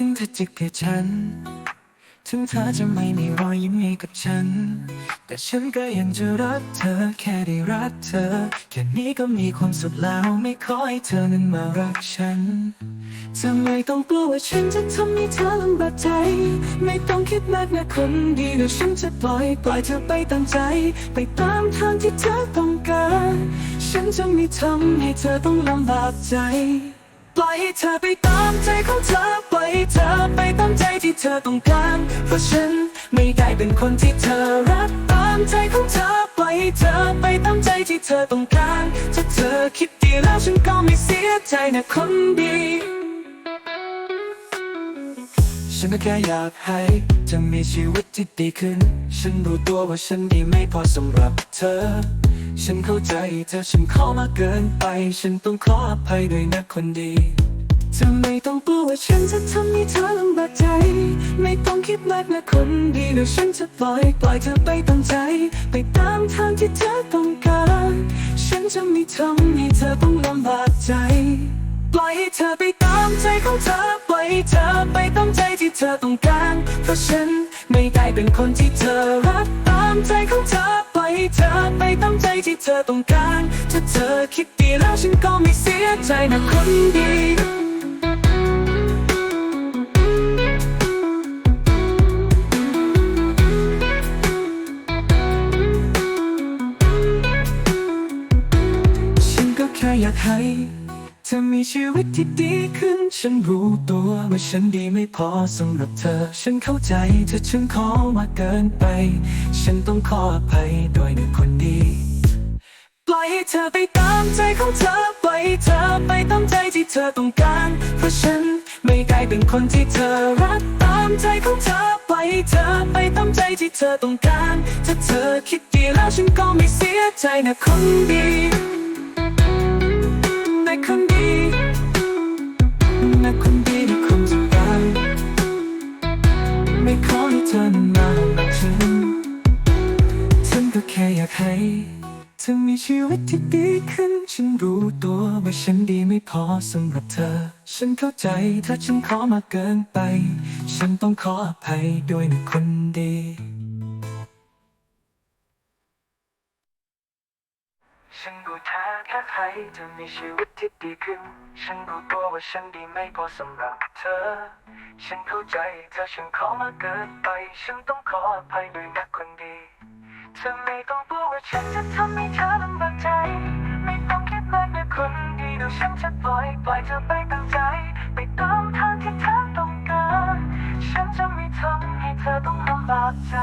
ถึงเธอจะเกลียดฉัน ถึงเธอจะไม่มีรอยยิ้มให้กับฉัน แต่ฉันก็ยังจะรักเธอแค่ได้รักเธอ แค่นี้ก็มีความสุขแล้วไม่ขอให้เธอนั้นมารักฉันเธอไม่ต้องกลัวว่าฉันจะทำให้เธอลำบากใจ ไม่ต้องคิดมากนะคนดีเดี๋ยวฉันจะปล่อยปล่อยเธอไปตามใจ ไปตามทางที่เธอต้องการ ฉันจะไม่ทำให้เธอต้องลำบากใจ ปล่อยให้เธอไปตามใจของเธอ ปล่อยให้เธอไปตามใจที่เธอต้องการ เพราะฉันไม่ได้เป็นคนที่เธอรักตามใจของเธอ ปล่อยให้เธอไปตามใจที่เธอต้องการถ้าเธอคิดดีแล้วฉันก็ไม่เสียใจนะคนดีฉันก็แค่อยากให้จะมีชีวิตที่ดีขึ้น ฉันรู้ตัวว่าฉันดีไม่พอสำหรับเธอ ฉันเข้าใจเธอฉันขอมาเกินไป ฉันต้องขออภัยด้วยนะคนดีเธอไม่ต้องกลัวว่าฉันจะทำให้เธอลำบากใจ ไม่ต้องคิดมากนะคนดีเดี๋ยวฉันจะปล่อยปล่อยเธอไปตามใจ ไปตามทางที่เธอต้องการ ฉันจะไม่ทำให้เธอต้องลำบากใจ ปล่อยให้เธอไปตามใจของเธอ ปล่อยให้เธอไปตามใจที่เธอต้องการ เพราะฉันไม่ได้เป็นคนที่เธอรักตามใจของเธอ เธอไปตามใจที่เธอต้องการ ถ้าเธอคิดดีแล้วฉันก็ไม่เสียใจนะคนดีฉันก็แค่อยากให้ ธอมีชีวิตที่ดีขึ้น ฉันรู้ตัวว่าฉันดีไม่พอสำหรับเธอ ฉันเข้าใจเธอฉันขอมาเกินไป ฉันต้องขออภัยด้วยในคนดี ปล่อยให้เธอไปตามใจของเธอ ปล่อยให้เธอไปตามใจที่เธอต้องการ เพราะฉันไม่ได้เป็นคนที่เธอรักตามใจของเธอ ปล่อยให้เธอไปตามใจที่เธอต้องการ ถ้าเธอคิดดีแล้วฉันก็ไม่เสียใจนะคนดี เธอนั้นมาลำบากฉันฉันก็แค่อยากให้เธอมีชีวิตที่ดีขึ้น ฉันรู้ตัวว่าฉันดีไม่พอสำหรับเธอ ฉันเข้าใจถ้าฉันขอมาเกินไป ฉันต้องขออภัยด้วยนะคนดี ฉันรู้แท้แค่ใครจะมีชีวิตที่ดีขึ้น ฉันรู้ตัวว่าฉันดีไม่พอสำหรับเธอ ฉันเข้าใจถ้าฉันขอมาเกินไป ฉันต้องขออภัยด้วยนะคนดี เธอไม่ต้องกลัวว่าฉันจะทำให้เธอลำบากใจ ไม่ต้องคิดมากนะคนดีเดี๋ยวฉันจะปล่อยปล่อยเธอไปตามใจ ไปตามทางที่เธอต้องการ ฉันจะไม่ทำให้เธอต้องลำบากใจ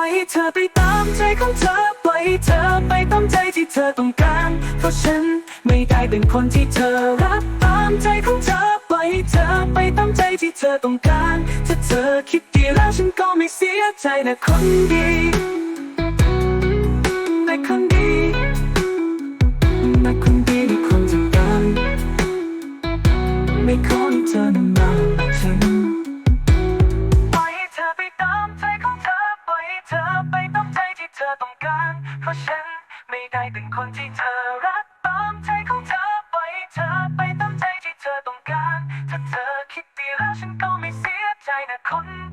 ล่อยให้เธอไปตามใจของเธอ ปล่อยให้เธอไปตามใจที่เธอต้องการ เพราะฉันไม่ได้เป็นคนที่เธอรักตามใจของเธอ ปล่อยให้เธอไปตามใจที่เธอต้องการ ถ้าเธอคิดดีแล้วฉันก็ไม่เสียใจนะคนดี คนที่เธอรักตามใจของเธอไปเธอไปตามใจที่เธอต้องการ ถ้าเธอคิดดีแล้วฉันก็ไม่เสียใจนะคน